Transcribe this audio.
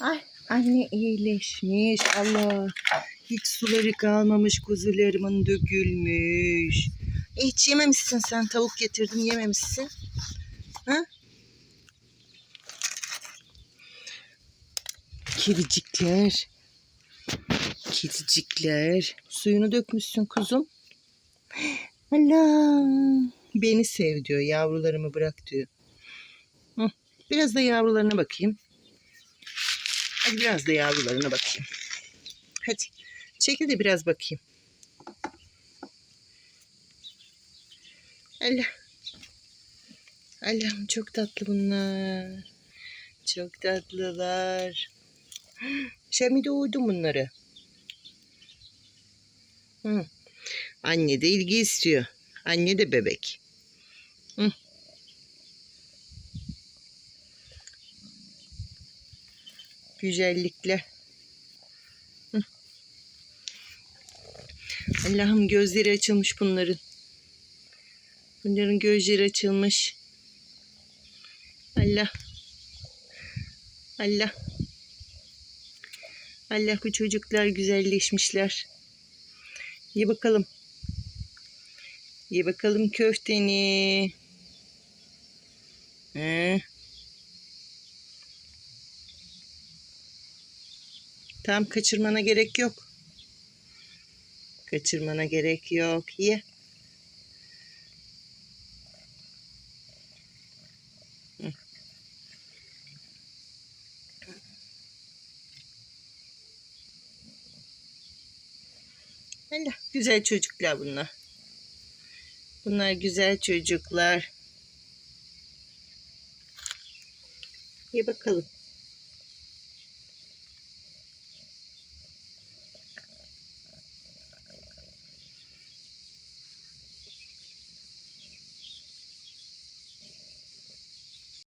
Ay anne iyileşmiş. Allah. Hiç suları kalmamış kuzularımın dökülmüş. E, hiç yememişsin sen tavuk getirdim yememişsin. Ha? Kedicikler. Kedicikler. Suyunu dökmüşsün kuzum. Allah. Beni sev diyor. Yavrularımı bırak diyor. Biraz da yavrularına bakayım. Hadi biraz da yavrularına bakayım. Hadi. Çekil de biraz bakayım. Allah. Allah'ım çok tatlı bunlar. Çok tatlılar. Sen mi doğurdun bunları? Hı. Anne de ilgi istiyor. Anne de bebek. Hı. Güzellikle. Hı. Allah'ım gözleri açılmış bunların. Bunların gözleri açılmış. Allah. Allah. Allah bu çocuklar güzelleşmişler. Ye bakalım. Ye bakalım köfteni. He. Tam kaçırmana gerek yok. Kaçırmana gerek yok. Ye. Allah güzel çocuklar bunlar. Bunlar güzel çocuklar. Ye bakalım.